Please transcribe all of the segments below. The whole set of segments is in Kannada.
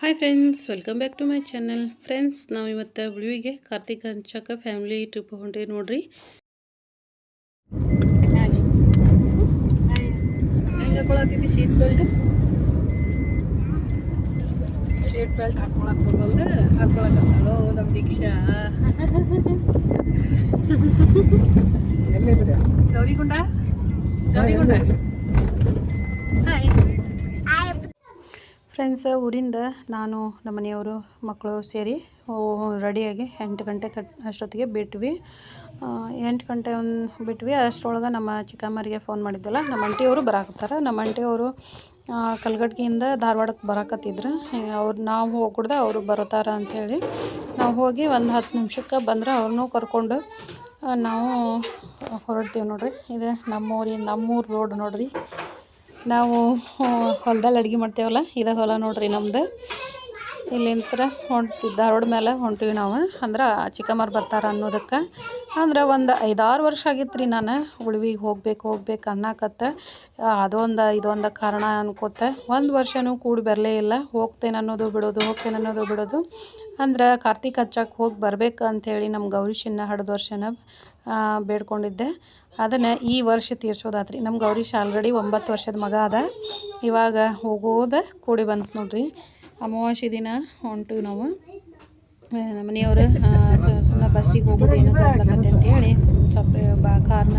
Hi friends welcome back to my channel friends ನಾವು ಇವತ್ತು ಉಳಿವಿಗೆ ಕಾರ್ತಿಕ್ ಹಂಚಕ ಫ್ಯಾಮಿಲಿ ಟ್ರಿಪ್ ಹೊಂಟ್ರಿ ನೋಡ್ರಿ. ಶೀಟ್ ಬೆಲ್ಟ್ ಶೀಟ್ ಬೆಲ್ಟ್ ಹಾಕೊಳಕ್ ಬರಲ್ದು ನಮ್ಮ ದೀಕ್ಷಾ. ಎಲ್ಲಿದ್ರೆ ಗೌರಿಗುಂಡ? ಗೌರಿಗುಂಡ? ಹಾಯ್ ಫ್ರೆಂಡ್ಸ್ ಊರಿಂದ ನಾನು ನಮ್ಮ ಮನೆಯವರು ಮಕ್ಕಳು ಸೇರಿ ರೆಡಿಯಾಗಿ ಎಂಟು ಗಂಟೆ ಕಟ್, ಅಷ್ಟೊತ್ತಿಗೆ ಬಿಟ್ವಿ. ಎಂಟು ಗಂಟೆ ಒಂದು ಬಿಟ್ವಿ. ಅಷ್ಟರೊಳಗೆ ನಮ್ಮ ಚಿಕ್ಕಮ್ಮರಿಗೆ ಫೋನ್ ಮಾಡಿದ್ದಲ್ಲ ನಮ್ಮ ಅಂಟಿಯವರು ಬರಾಕತ್ತಾರ. ನಮ್ಮ ಅಂಟಿಯವರು ಕಲ್ಗಡ್ಗಿಯಿಂದ ಧಾರವಾಡಕ್ಕೆ ಬರಾಕತ್ತಿದ್ರು. ಅವ್ರು, ನಾವು ಹೋಗ್ಬಿಡ್ದೆ ಅವರು ಬರೋತಾರ ಅಂಥೇಳಿ ನಾವು ಹೋಗಿ ಒಂದು ಹತ್ತು ನಿಮಿಷಕ್ಕೆ ಬಂದ್ರೆ ಅವ್ರನ್ನೂ ಕರ್ಕೊಂಡು ನಾವು ಹೊರಡ್ತೀವಿ ನೋಡ್ರಿ. ಇದು ನಮ್ಮೂರಿ, ನಮ್ಮೂರು ರೋಡ್ ನೋಡ್ರಿ. ನಾವು ಹೊಲದಲ್ಲಿ ಅಡುಗೆ ಮಾಡ್ತೇವಲ್ಲ, ಇದೇ ಹೊಲ ನೋಡ್ರಿ ನಮ್ದು. ಇಲ್ಲಿಂತ್ರ ಹೊಂಟಿ ಧಾರವಾಡ ಮೇಲೆ ಹೊಂಟಿವಿ ನಾವು. ಅಂದ್ರೆ ಚಿಕ್ಕಮ್ಮರು ಬರ್ತಾರೆ ಅನ್ನೋದಕ್ಕೆ. ಅಂದ್ರೆ ಒಂದು ಐದಾರು ವರ್ಷ ಆಗಿತ್ತು ರೀ ನಾನು ಉಳ್ವಿಗೆ ಹೋಗ್ಬೇಕು ಹೋಗ್ಬೇಕು ಅನ್ನಕತ್ತ. ಅದೊಂದು, ಇದೊಂದು ಕಾರಣ ಅನ್ಕೋತ. ಒಂದು ವರ್ಷನೂ ಕೂಡಿ ಬರಲೇ ಇಲ್ಲ. ಹೋಗ್ತೇನೆ ಅನ್ನೋದು, ಬಿಡೋದು, ಹೋಗ್ತೇನೆ ಅನ್ನೋದು, ಬಿಡೋದು. ಅಂದ್ರೆ ಕಾರ್ತಿಕ್ ಹಚ್ಚಕ್ಕೆ ಹೋಗಿ ಬರ್ಬೇಕು ಅಂಥೇಳಿ ನಮ್ಮ ಗೌರಿ ಚಿನ್ನ ಹಡ್ದ ವರ್ಷನ ಬೇಡ್ಕೊಂಡಿದ್ದೆ. ಅದನ್ನು ಈ ವರ್ಷ ತೀರ್ಸೋದಾತ್ರಿ. ನಮ್ಮ ಗೌರೀಶ್ ಆಲ್ರೆಡಿ ಒಂಬತ್ತು ವರ್ಷದ ಮಗ ಅದ. ಇವಾಗ ಹೋಗೋದು ಕೂಡಿ ಬಂತು ನೋಡ್ರಿ. ಅಮಾವಾಸ್ಯೆ ದಿನ ಹೊಂಟು ನಾವು. ಮನೆಯವರು ಸುಮ್ಮನೆ ಬಸ್ಸಿಗೆ ಹೋಗೋದು ಏನೋ ಅಂತೇಳಿ ಸ್ವಲ್ಪ ಬಾ, ಕಾರ್ನ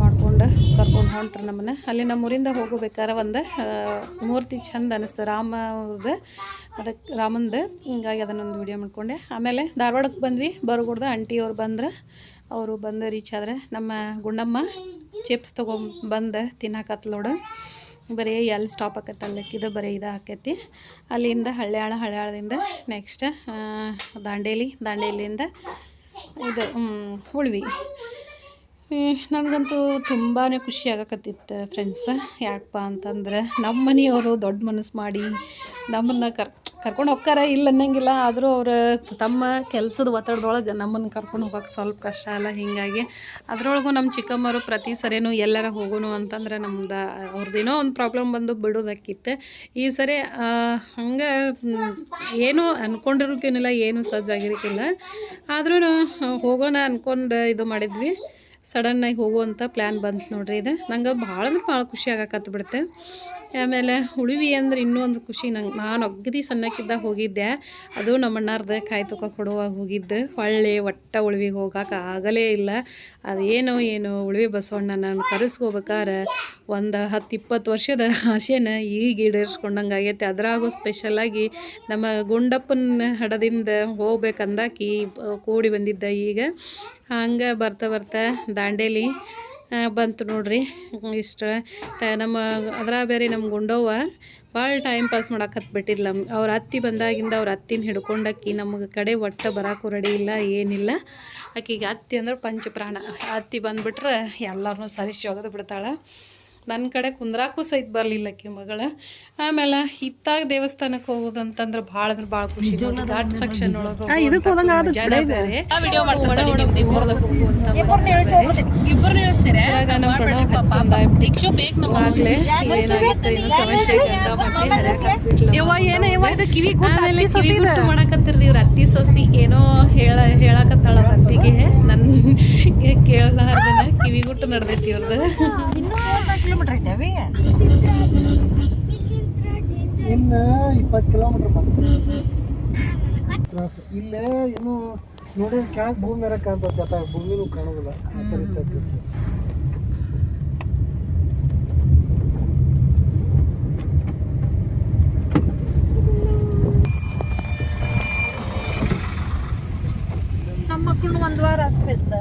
ಮಾಡ್ಕೊಂಡು ಕರ್ಕೊಂಡು ಹೊಂಟ್ರು ನಮ್ಮನ್ನ. ಅಲ್ಲಿ ನಮ್ಮೂರಿಂದ ಊರಿಂದ ಹೋಗಬೇಕಾರೆ ಒಂದು ಮೂರ್ತಿ ಚಂದ ಅನಿಸ್ತು ರಾಮ ಅವ್ರದ್ದು ಅದಕ್ಕೆ ರಾಮಂದು, ಹಿಂಗಾಗಿ ಅದನ್ನೊಂದು ವಿಡಿಯೋ ಮಾಡ್ಕೊಂಡೆ. ಆಮೇಲೆ ಧಾರವಾಡಕ್ಕೆ ಬಂದ್ವಿ. ಬರಗುಡ್ದ ಆಂಟಿಯವ್ರು ಬಂದ್ರೆ, ಅವರು ಬಂದು ರೀಚ್ ಆದ್ರೆ ನಮ್ಮ ಗುಂಡಮ್ಮ ಚಿಪ್ಸ್ ತೊಗೊಂಬಂದು ತಿನ್ನಾಕತ್ಲೋಡು ಬರೀ ಎಲ್ಲಿ ಸ್ಟಾಪ್ ಆಕೈತೆ ಅಲ್ಲಕ್ಕಿದು ಬರೀ ಇದು ಆಕೈತಿ. ಅಲ್ಲಿಂದ ಹಳ್ಯಾಳ ಹಳ್ಯಾಳದಿಂದ ನೆಕ್ಸ್ಟ್ ದಾಂಡೇಲಿ, ದಾಂಡೇಲಿಯಿಂದ ಇದು ಉಳ್ವಿ. ನನಗಂತೂ ತುಂಬಾ ಖುಷಿ ಆಗಕತ್ತಿತ್ತು ಫ್ರೆಂಡ್ಸ್ ಯಾಕಪ್ಪ ಅಂತಂದ್ರೆ ನಮ್ಮ ಮನೆಯವರು ದೊಡ್ಡ ಮನಸ್ಸು ಮಾಡಿ ನಮ್ಮನ್ನು ಕರ್ ಕರ್ಕೊಂಡು ಹೋಗ್ತಾರೆ, ಇಲ್ಲ ಅನ್ನಂಗಿಲ್ಲ. ಆದರೂ ಅವ್ರು ತಮ್ಮ ಕೆಲಸದ ಒತ್ತಡದೊಳಗೆ ನಮ್ಮನ್ನು ಕರ್ಕೊಂಡು ಹೋಗೋಕೆ ಸ್ವಲ್ಪ ಕಷ್ಟ ಅಲ್ಲ ಹೀಗಾಗಿ. ಅದರೊಳಗೂ ನಮ್ಮ ಚಿಕ್ಕಮ್ಮರು ಪ್ರತಿ ಸರಿನೂ ಎಲ್ಲರ ಹೋಗೋನು ಅಂತಂದ್ರೆ ನಮ್ದು ಅವ್ರದ್ದೇನೋ ಒಂದು ಪ್ರಾಬ್ಲಮ್ ಬಂದು ಬಿಡೋದಕ್ಕಿತ್ತು. ಈ ಸರಿ ಹಂಗೆ ಏನೂ ಅಂದ್ಕೊಂಡಿರೋಕೇನಿಲ್ಲ ಏನೂ ಸಜ್ಜಾಗಿರೋಕ್ಕಿಲ್ಲ ಆದ್ರೂ ಹೋಗೋಣ ಅಂದ್ಕೊಂಡು ಇದು ಮಾಡಿದ್ವಿ. ಸಡನ್ನಾಗಿ ಹೋಗುವಂಥ ಪ್ಲ್ಯಾನ್ ಬಂತು ನೋಡ್ರಿ ಇದು. ನಂಗೆ ಭಾಳ ಅಂದ್ರೆ ಭಾಳ ಖುಷಿ ಆಗಕತ್ತು ಬಿಡುತ್ತೆ ಆಮೇಲೆ ಉಳಿವಿ ಅಂದ್ರೆ ಇನ್ನೂ ಒಂದು ಖುಷಿ ನಂಗೆ, ನಾನು ಅಗ್ದಿ ಸಣ್ಣಕ್ಕಿದ್ದಾಗ ಹೋಗಿದ್ದೆ. ಅದು ನಮ್ಮ ಅಣ್ಣಾರ್ದು ಕಾಯಿ ತುಕ ಕೊಡುವಾಗ ಹೋಗಿದ್ದೆ. ಹೊಳ್ಳಿ ಒಟ್ಟ ಉಳಿವಿಗೆ ಹೋಗಕ್ಕೆ ಆಗಲೇ ಇಲ್ಲ. ಅದೇನೋ ಏನು ಉಳಿವಿ ಬಸವಣ್ಣ ನಾನು ಕರೆಸ್ಕೋಬೇಕಾರೆ ಒಂದು ಹತ್ತು ಇಪ್ಪತ್ತು ವರ್ಷದ ಆಸೆನ ಈಗ ಈಡೇರಿಸ್ಕೊಂಡಂಗೆ ಆಗೈತೆ. ಅದ್ರಾಗೂ ಸ್ಪೆಷಲಾಗಿ ನಮ್ಮ ಗುಂಡಪ್ಪನ ಹಡದಿಂದ ಹೋಗ್ಬೇಕಂದಾಕಿ ಕೂಡಿ ಬಂದಿದ್ದ ಈಗ. ಹಂಗೆ ಬರ್ತಾ ಬರ್ತಾ ದಾಂಡೇಲಿ ಬಂತು ನೋಡ್ರಿ. ಇಷ್ಟು ನಮ್ಮ ಅದರ ಬೇರೆ ನಮ್ಮ ಗುಂಡವ್ವ ಭಾಳ ಟೈಮ್ ಪಾಸ್ ಮಾಡಕ್ಕೆ ಬಿಟ್ಟಿಲ್ಲ ಅವ್ರ ಅತ್ತಿ ಬಂದಾಗಿಂದ ಅವ್ರ ಅತ್ತಿನ ಹಿಡ್ಕೊಂಡಕ್ಕಿ ನಮಗೆ ಕಡೆ ಒಟ್ಟು ಬರೋಕ್ಕೂ ರೆಡಿ ಇಲ್ಲ, ಏನಿಲ್ಲ. ಆಕಿಗೆ ಅತ್ತಿ ಅಂದ್ರೆ ಪಂಚಪ್ರಾಣ. ಅತ್ತಿ ಬಂದುಬಿಟ್ರೆ ಎಲ್ಲರನ್ನೂ ಸರಿಸಿ ಒಗೆದು ಬಿಡ್ತಾಳೆ. ನನ್ನ ಕಡೆ ಕುಂದ್ರಾಕು ಸಹಿತ ಬರಲಿಲ್ಲ ಆಕಿ ಮಗಳ. ಆಮೇಲೆ ಇತ್ತಾಗ ದೇವಸ್ಥಾನಕ್ಕೆ ಹೋಗೋದಂತಂದ್ರೆ ಭಾಳ ಅಂದ್ರೆ ಭಾಳ ಖುಷಿ. ಘಾಟ್ ಸೆಕ್ಷನ್ ಒಳಗೆ ಇದಕ್ಕೆ ಹೋದಂಗೆ ಇಳಿಸ್ತೀರ ಇವಾಗ ನಮ್ಮ ಪ್ರಣವ್ ಹತ್ತೊಂದು ದೀಕ್ಷು ಬೇಕು ನಮ್ಮ ಆಗ್ಲೇ ಏನಾಗಿತ್ತು ಏನೋ ಸಮಸ್ಯೆ ಅಂತ ಮತ್ತೆ ಹರ್ಯಾಕ್ ಹಾಕ್ಬಿಟ್ಲು. ಯವ್ವ ಏನ ಯವ್ವ? ಇದು ಕಿವಿ ಗುಟ್ಟು ಆಮೇಲೆ ಅತ್ತಿ ಸೊಸಿ ಕಿವಿ ಇದು. ಗುಟ್ಟು ಮಾಡಕತ್ತಿರ್ರಿ ಇವ್ರ. ಅತ್ತಿ ಸೊಸಿ ಏನೋ ಹೇಳ ಹೇಳಕತ್ತಾಳ ಅತ್ತಿಗೆ ನನ್ ಕೇಳಲಾರ್ದನ ಕಿವಿಗುಟ್ಟು ನಡ್ದೈತಿ ಇವ್ರದ್ದು ಇನ್ನು ಇಪ್ಪತ್ತು ಕಿಲೋಮೀಟರ್ ಕ್ರಾಸ್. ಇಲ್ಲೇ ಏನು ನೋಡಿ ಕೆಳಗೆ ಭೂಮಿ ಮೇರೆ ಕಾಣ್ತದೆ ಅತ್ತ ಭೂಮಿನೂ ಕಾಣೋದಿಲ್ಲ. ಆ ಥರ ಇರ್ತೈತಿ. ನಮ್ಮ ಮಕ್ಕಳು ಒಂದ್ ವಾರ ಅಸ್ತವ್ಯಸ್ತ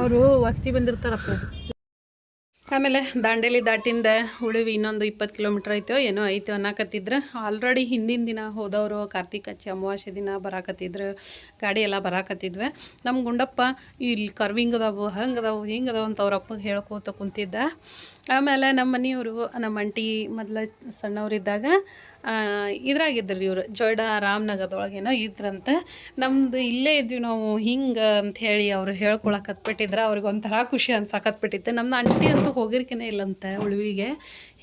ಅವರು ವಸ್ತಿ ಬಂದಿರ್ತಾರಪ್ಪ. ಆಮೇಲೆ ದಾಂಡೇಲಿ ದಾಟಿಂದ ಉಳಿವಿ ಇನ್ನೊಂದು ಇಪ್ಪತ್ತು ಕಿಲೋಮೀಟ್ರ್ ಐತೋ ಏನೋ ಐತೋ ಅನ್ನಕತ್ತಿದ್ರು. ಆಲ್ರೆಡಿ ಹಿಂದಿನ ದಿನ ಹೋದವರು ಕಾರ್ತಿಕ ಅಮಾವಾಸ್ಯೆ ದಿನ ಬರಾಕತ್ತಿದ್ರು. ಗಾಡಿ ಎಲ್ಲ ಬರಾಕತ್ತಿದ್ವೆ. ನಮ್ಮ ಗುಂಡಪ್ಪ, ಇಲ್ಲಿ ಕರ್ವಿಂಗ್ ಅದಾವು, ಹಂಗೆ ಅದಾವು, ಹಿಂಗೆ ಅದಾವು ಅಂತ ಅಪ್ಪಗೆ ಹೇಳ್ಕೋತ ಕುಂತಿದ್ದ. ಆಮೇಲೆ ನಮ್ಮ ಮನೆಯವರು, ನಮ್ಮ ಅಂಟಿ ಮೊದಲ ಸಣ್ಣವರಿದ್ದಾಗ ಇದ್ರಾಗಿದ್ದರು ಇವರು ಜೊಯ್ಡಾ ರಾಮನಗರದೊಳಗೇನೋ ಇದ್ರಂತೆ. ನಮ್ದು ಇಲ್ಲೇ ಇದ್ವಿ ನಾವು, ಹಿಂಗೆ ಅಂತ ಹೇಳಿ ಅವ್ರು ಹೇಳ್ಕೊಳಕ್ಕೆ ಹತ್ಬಿಟ್ಟಿದ್ರೆ ಅವ್ರಿಗೆ ಒಂಥರ ಖುಷಿ ಅನ್ಸಕತ್ಬಿಟ್ಟಿತ್ತು. ನಮ್ಮ ಅಂಟಿ ಅಂತೂ ಹೋಗಿರ್ಕೇನೆ ಇಲ್ಲಂತೆ ಉಳುವಿಗೆ.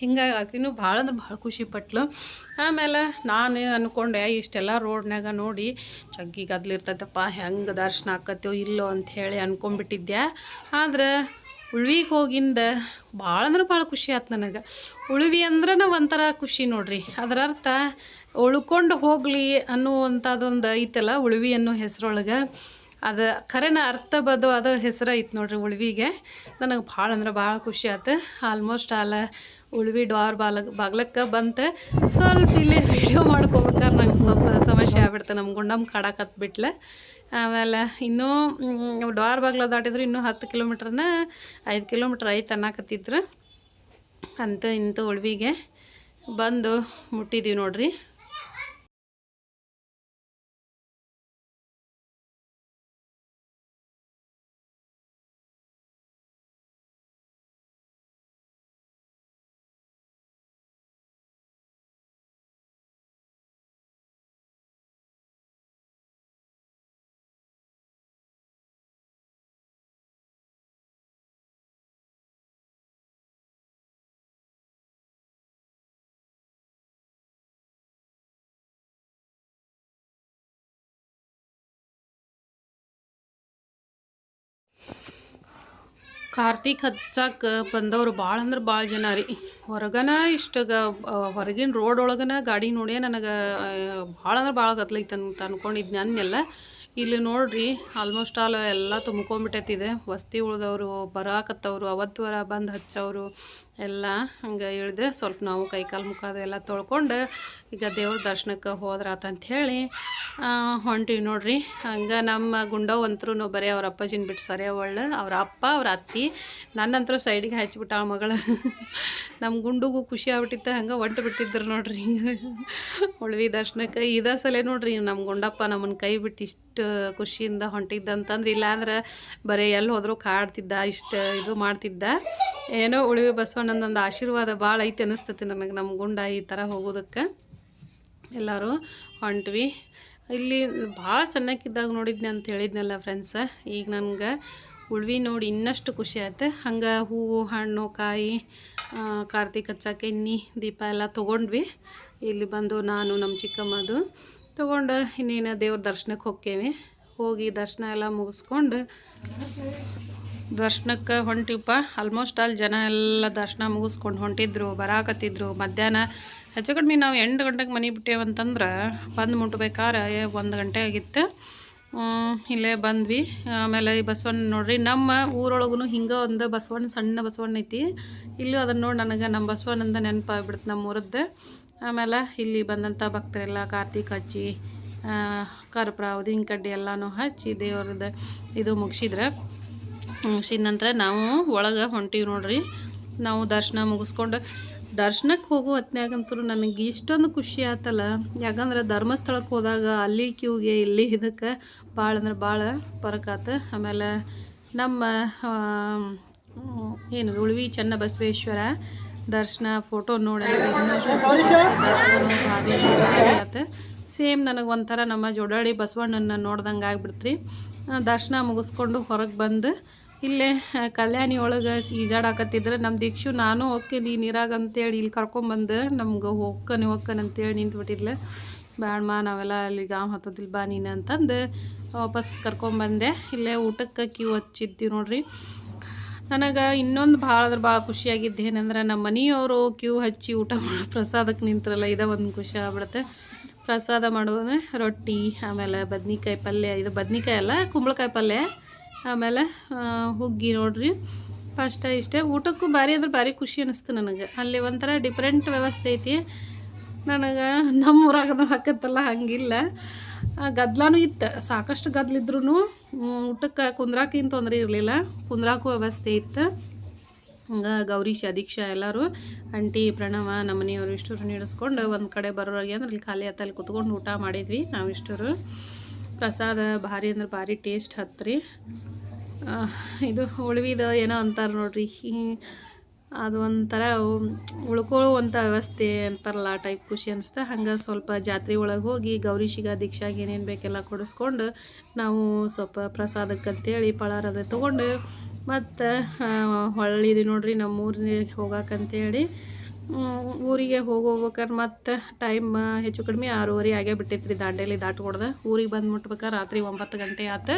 ಹಿಂಗಾಗಿ ಆಕಿನೂ ಭಾಳ ಅಂದ್ರೆ ಭಾಳ ಖುಷಿ ಪಟ್ಲು. ಆಮೇಲೆ ನಾನು ಅಂದ್ಕೊಂಡೆ ಇಷ್ಟೆಲ್ಲ ರೋಡ್ನಾಗ ನೋಡಿ ಜಗ್ಗಿ ಗದ್ಲಿರ್ತೈತಪ್ಪ ಹೆಂಗೆ ದರ್ಶನ ಆಕತ್ತೋ ಇಲ್ಲೋ ಅಂಥೇಳಿ ಹೇಳಿ ಅಂದ್ಕೊಂಬಿಟ್ಟಿದ್ದೆ ಆದ್ರೆ ಉಳ್ವಿಗೆ ಹೋಗಿಂದ ಭಾಳ ಅಂದ್ರೆ ಭಾಳ ಖುಷಿ ಆಯ್ತು ನನಗೆ. ಉಳ್ವಿ ಅಂದ್ರೆ ಒಂಥರ ಖುಷಿ ನೋಡ್ರಿ. ಅದರ ಅರ್ಥ ಉಳ್ಕೊಂಡು ಹೋಗಲಿ ಅನ್ನುವಂಥದ್ದೊಂದು ಐತಲ್ಲ ಉಳ್ವಿ ಅನ್ನೋ ಹೆಸರೊಳಗೆ. ಅದು ಖರೇನ ಅದು ಹೆಸರು ಐತೆ ನೋಡ್ರಿ ಉಳ್ವಿಗೆ. ನನಗೆ ಭಾಳ ಅಂದ್ರೆ ಭಾಳ ಖುಷಿ ಆಯ್ತು ಆಲ್ಮೋಸ್ಟ್ ಆಲ ಉಳ್ವಿ ಡೋರ್ ಬಾಲ ಬಾಗ್ಲಕ್ಕೆ ಬಂತು ಸ್ವಲ್ಪ ಇಲ್ಲಿ ವಿಡಿಯೋ ಮಾಡ್ಕೋಬೇಕಾದ್ರೆ ನಂಗೆ ಸ್ವಲ್ಪ ಸಮಸ್ಯೆ ಆಗ್ಬಿಡ್ತು ನಮ್ಮ ಗುಂಡಮ್ಮ ಕಾಡಕತ್ಬಿಟ್ಲೆ ಆಮೇಲೆ ಇನ್ನೂ ಡೋರ್ ಬಾಗ್ಲ ದಾಟಿದ್ರು ಇನ್ನೂ ಹತ್ತು ಕಿಲೋಮೀಟ್ರನ್ನ ಐದು ಕಿಲೋಮೀಟ್ರ್ ಐತೆ ಅನ್ನಕತ್ತಿದ್ರು ಅಂತೂ ಇಂತೂ ಉಳ್ವಿಗೆ ಬಂದು ಮುಟ್ಟಿದ್ದೀವಿ ನೋಡ್ರಿ. ಕಾರ್ತಿಕ್ ಹಚ್ಚಕ್ಕೆ ಬಂದವರು ಭಾಳ ಅಂದ್ರೆ ಭಾಳ ಜನ ರೀ. ಹೊರಗನ ಇಷ್ಟು ಗ ಹೊರಗಿನ ರೋಡ್ ಒಳಗನ ಗಾಡಿ ನೋಡೇ ನನಗೆ ಭಾಳ ಅಂದ್ರೆ ಭಾಳ ಗತ್ಲೈತೆ ಅಂತ ಅನ್ಕೊಂಡಿದ್ದೆ ಅನ್ನೆಲ್ಲ ಇಲ್ಲಿ ನೋಡ್ರಿ ಆಲ್ಮೋಸ್ಟ್ ಆಲ್ ಎಲ್ಲ ತುಂಬ್ಕೊಂಬಿಟ್ಟೈತಿದೆ ವಸ್ತಿ ಉಳ್ದವರು, ಬರಾಕತ್ತವರು, ಅವತ್ತು ಬಂದು ಹಚ್ಚವರು ಎಲ್ಲ ಹಂಗೆ ಇಳಿದು ಸ್ವಲ್ಪ ನಾವು ಕೈಕಾಲು ಮುಖ ಅದೆಲ್ಲ ತೊಳ್ಕೊಂಡು ಈಗ ದೇವ್ರ ದರ್ಶನಕ್ಕೆ ಅಂತ ಹೇಳಿ ಹೊಂಟಿವಿ ನೋಡ್ರಿ. ಹಂಗೆ ನಮ್ಮ ಗುಂಡವ್ ಅಂತರೂ ಬರೀ ಅವ್ರ ಅಪ್ಪಾಜಿನ ಬಿಟ್ಟು ಸರಿ ಅವಳು, ಅವ್ರ ಅಪ್ಪ, ಅವ್ರ ಅತ್ತಿ, ನನ್ನಂತರೂ ಸೈಡಿಗೆ ಹಚ್ಬಿಟ್ಟಾಳ ಮಗಳು. ನಮ್ಮ ಗುಂಡುಗೂ ಖುಷಿ ಆಗ್ಬಿಟ್ಟಿತ್ತು, ಹಂಗೆ ಹೊಂಟು ಬಿಟ್ಟಿದ್ರು ನೋಡ್ರಿ. ಉಳ್ವಿ ದರ್ಶನಕ್ಕೆ, ಇದೇ ಸಲ ನೋಡ್ರಿ ನಮ್ಮ ಗುಂಡಪ್ಪ ನಮ್ಮನ್ನು ಕೈ ಬಿಟ್ಟು ಇಷ್ಟು ಖುಷಿಯಿಂದ ಹೊಂಟಿದ್ದಂತಂದ್ರೆ ಇಲ್ಲಾಂದ್ರೆ ಬರೀ ಎಲ್ಲಿ ಹೋದರೂ ಕಾಡ್ತಿದ್ದ, ಇಷ್ಟು ಇದು ಮಾಡ್ತಿದ್ದ. ಏನೋ ಉಳಿವಿ ಬಸವಣ್ಣನೊಂದು ಆಶೀರ್ವಾದ ಭಾಳ ಐತೆ ಅನಿಸ್ತೈತಿ ನನಗೆ ನಮ್ಮ ಗುಂಡ ಈ ಥರ ಹೋಗೋದಕ್ಕೆ. ಎಲ್ಲರೂ ಹೊಂಟ್ವಿ. ಇಲ್ಲಿ ಭಾಳ ಸಣ್ಣಕ್ಕಿದ್ದಾಗ ನೋಡಿದ್ನಿ ಅಂತ ಹೇಳಿದ್ನಲ್ಲ ಫ್ರೆಂಡ್ಸ ಈಗ ನನಗೆ ಉಳ್ವಿ ನೋಡಿ ಇನ್ನಷ್ಟು ಖುಷಿ ಆಯ್ತು. ಹಂಗೆ ಹೂವು, ಹಣ್ಣು, ಕಾಯಿ ಕಾರ್ತಿಕ್ ಹಚ್ಚಕ್ಕೆ ಎಣ್ಣೆ ದೀಪ ಎಲ್ಲ ತೊಗೊಂಡ್ವಿ. ಇಲ್ಲಿ ಬಂದು ನಾನು, ನಮ್ಮ ಚಿಕ್ಕಮ್ಮದು ತೊಗೊಂಡು ಇನ್ನೇನು ದೇವ್ರ ದರ್ಶನಕ್ಕೆ ಹೋಗ್ತೇವೆ ಹೋಗಿ ದರ್ಶನ ಎಲ್ಲ ಮುಗಿಸ್ಕೊಂಡು ದರ್ಶನಕ್ಕೆ ಹೊಂಟಿವಪ್ಪ. ಆಲ್ಮೋಸ್ಟ್ ಅಲ್ಲಿ ಜನ ಎಲ್ಲ ದರ್ಶನ ಮುಗಿಸ್ಕೊಂಡು ಹೊಂಟಿದ್ರು, ಬರಾಕತ್ತಿದ್ರು. ಮಧ್ಯಾಹ್ನ ಹೆಚ್ಚು ಕಡಿಮೆ ನಾವು ಎಂಟು ಗಂಟೆಗೆ ಮನೆ ಬಿಟ್ಟೇವಂತಂದ್ರೆ ಬಂದು ಮುಟ್ಬೇಕಾದ್ರೆ ಒಂದು ಗಂಟೆ ಆಗಿತ್ತು. ಇಲ್ಲೇ ಬಂದ್ವಿ. ಆಮೇಲೆ ಈ ಬಸವಣ್ಣ ನೋಡ್ರಿ, ನಮ್ಮ ಊರೊಳಗೂ ಹಿಂಗೆ ಒಂದು ಬಸವಣ್ಣ, ಸಣ್ಣ ಬಸವಣ್ಣ ಐತಿ. ಇಲ್ಲೂ ಅದನ್ನು ನೋಡಿ ನನಗೆ ನಮ್ಮ ಬಸವಣ್ಣಂದ ನೆನಪಾಗ್ಬಿಡ್ತು ನಮ್ಮ ಊರದ್ದು ಆಮೇಲೆ ಇಲ್ಲಿ ಬಂದಂಥ ಭಕ್ತರೆಲ್ಲ ಕಾರ್ತಿಕ್ ಹಚ್ಚಿ ಕರ್ಪೂರ ಉದಿನ ಕಡ್ಡಿ ಎಲ್ಲನೂ ಹಚ್ಚಿ ದೇವ್ರದ್ದು ಇದು ಮುಗಿಸಿದ್ರೆ. ಮುಗಿಸಿದ ನಂತರ ನಾವು ಒಳಗೆ ಹೊಂಟೀವಿ ನೋಡ್ರಿ. ನಾವು ದರ್ಶನ ಮುಗಿಸ್ಕೊಂಡು ದರ್ಶನಕ್ಕೆ ಹೋಗೋ ಹೊತ್ನ್ಯಾಗಂತೂ ನನಗೆ ಇಷ್ಟೊಂದು ಖುಷಿ ಆತಲ್ಲ. ಯಾಕಂದ್ರೆ ಧರ್ಮಸ್ಥಳಕ್ಕೆ ಹೋದಾಗ ಅಲ್ಲಿ ಕ್ಯೂಗೆ ಇಲ್ಲಿ ಇದಕ್ಕೆ ಭಾಳ ಅಂದ್ರೆ ಭಾಳ ಪರಕಾತ ಆಮೇಲೆ ನಮ್ಮ ಏನು ಉಳ್ವಿ ಚೆನ್ನ ಬಸವೇಶ್ವರ ದರ್ಶನ ಫೋಟೋ ನೋಡಿ ಸೇಮ್ ನನಗೆ ಒಂಥರ ನಮ್ಮ ಜೋಡಾಳಿ ಬಸವಣ್ಣನ ನೋಡ್ದಂಗೆ ಆಗ್ಬಿಡ್ತ್ರಿ. ದರ್ಶನ ಮುಗಿಸ್ಕೊಂಡು ಹೊರಗೆ ಬಂದು ಇಲ್ಲೇ ಕಲ್ಯಾಣಿ ಒಳಗೆ ಈಜಾಡಾಕತ್ತಿದ್ರೆ ನಮ್ಮ ದೀಕ್ಷು, ನಾನು ಓಕೆ ನೀ ನೀರಾಗ ಅಂತೇಳಿ ಇಲ್ಲಿ ಕರ್ಕೊಂಬಂದು ನಮ್ಗೆ ಹೋಗ್ಕನಿ ಹೋಗ್ಕನೆ ಅಂತೇಳಿ ನಿಂತ್ಬಿಟ್ಟಿದ್ಲೆ ಬ್ಯಾಡ್ಮ ನಾವೆಲ್ಲ ಅಲ್ಲಿ ಗಾಮ್ ಹತ್ತೋದಿಲ್ಲ ಬಾ ನೀನು ಅಂತಂದು ವಾಪಸ್ ಕರ್ಕೊಂಬಂದೆ. ಇಲ್ಲೇ ಊಟಕ್ಕೆ ಕ್ಯೂ ಹಚ್ಚಿದ್ವಿ ನೋಡ್ರಿ. ನನಗೆ ಇನ್ನೊಂದು ಭಾಳ ಅಂದ್ರೆ ಭಾಳ ಖುಷಿಯಾಗಿದ್ದು ಏನಂದ್ರೆ ನಮ್ಮ ಮನೆಯವರು ಕ್ಯೂ ಹಚ್ಚಿ ಊಟ ಮಾಡೋ ಪ್ರಸಾದಕ್ಕೆ ನಿಂತ್ರಲ್ಲ, ಇದೇ ಒಂದು ಖುಷಿ ಆಗ್ಬಿಡುತ್ತೆ. ಪ್ರಸಾದ ಮಾಡೋದು ರೊಟ್ಟಿ, ಆಮೇಲೆ ಬದ್ನಿಕಾಯಿ ಪಲ್ಯ. ಇದು ಬದ್ನಿಕಾಯಿ ಅಲ್ಲ, ಕುಂಬಳಕಾಯಿ ಪಲ್ಯ. ಆಮೇಲೆ ಹುಗ್ಗಿ ನೋಡ್ರಿ. ಫಸ್ಟ್ ಇಷ್ಟೇ, ಊಟಕ್ಕೂ ಭಾರಿ ಅಂದ್ರೆ ಭಾರಿ ಖುಷಿ ಅನ್ನಿಸ್ತು ನನಗೆ. ಅಲ್ಲಿ ಒಂಥರ ಡಿಫ್ರೆಂಟ್ ವ್ಯವಸ್ಥೆ ಐತಿ. ನನಗೆ ನಮ್ಮ ಊರಾಗದ ಹಾಕತ್ತಲ್ಲ, ಹಂಗಿಲ್ಲ. ಗದ್ಲಾನು ಇತ್ತು. ಸಾಕಷ್ಟು ಗದ್ಲಿದ್ರು ಊಟಕ್ಕೆ ಕುಂದ್ರಾಕಿನ ತೊಂದರೆ ಇರಲಿಲ್ಲ. ಕುಂದ್ರಾಕು ವ್ಯವಸ್ಥೆ ಇತ್ತು. ಹಂಗೆ ಗೌರೀಶ್ ಅದೀಕ್ಷಾ ಎಲ್ಲರೂ, ಆಂಟಿ ಪ್ರಣವ, ನಮ್ಮ ಮನೆಯವರು ಇಷ್ಟರು ನೀಡಿಸ್ಕೊಂಡು ಒಂದು ಕಡೆ ಬರೋರಾಗಿ ಅಂದ್ರೆ ಇಲ್ಲಿ ಖಾಲಿ ಹತ್ತಲ್ಲಿ ಕುತ್ಕೊಂಡು ಊಟ ಮಾಡಿದ್ವಿ ನಾವು ಇಷ್ಟರು. ಪ್ರಸಾದ ಭಾರಿ ಅಂದ್ರೆ ಭಾರಿ ಟೇಸ್ಟ್ ಹತ್ತು ರೀ ಇದು ಉಳ್ವಿದ ಏನೋ ಅಂತಾರೆ ನೋಡ್ರಿ. ಅದು ಒಂಥರ ಉಳ್ಕೊಳ್ಳುವಂಥ ವ್ಯವಸ್ಥೆ ಅಂತಾರಲ್ಲ ಆ ಟೈಪ್ ಖುಷಿ ಅನಿಸ್ತಾ ಹಂಗೆ ಸ್ವಲ್ಪ ಜಾತ್ರೆ ಒಳಗೆ ಹೋಗಿ ಗೌರಿಶಿಗ ದೀಕ್ಷಾಗೆ ಏನೇನು ಬೇಕೆಲ್ಲ ಕೊಡಿಸ್ಕೊಂಡು ನಾವು ಸ್ವಲ್ಪ ಪ್ರಸಾದಕ್ಕೆ ಅಂತೇಳಿ ಪಳಾರದ ತೊಗೊಂಡು ಮತ್ತು ಹೊಳ್ಳಿದೆ ನೋಡಿರಿ ನಮ್ಮ ಊರಿಗೆ ಹೋಗಕ್ಕಂತೇಳಿ ಊರಿಗೆ ಹೋಗ್ಬೇಕಾರೆ ಮತ್ತು ಟೈಮ್ ಹೆಚ್ಚು ಕಡಿಮೆ ಆರೂವರೆ ಆಗೇ ಬಿಟ್ಟೈತ್ರಿ ದಾಂಡೇಲಿ ದಾಟ್ಕೊಡ್ದೆ. ಊರಿಗೆ ಬಂದು ಮುಟ್ಬೇಕಾರೆ ರಾತ್ರಿ ಒಂಬತ್ತು ಗಂಟೆ ಆತು.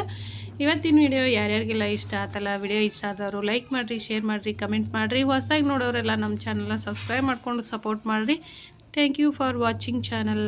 ಇವತ್ತಿನ ವಿಡಿಯೋ ಯಾರ್ಯಾರಿಗೆಲ್ಲ ಇಷ್ಟ ಆತಲ್ಲ ವಿಡಿಯೋ ಇಷ್ಟ ಆದವರು ಲೈಕ್ ಮಾಡಿರಿ ಶೇರ್ ಮಾಡಿರಿ ಕಮೆಂಟ್ ಮಾಡಿರಿ. ಹೊಸದಾಗಿ ನೋಡೋರೆಲ್ಲ ನಮ್ಮ ಚಾನಲ್ನ ಸಬ್ಸ್ಕ್ರೈಬ್ ಮಾಡ್ಕೊಂಡು ಸಪೋರ್ಟ್ ಮಾಡಿರಿ. Thank you for watching channel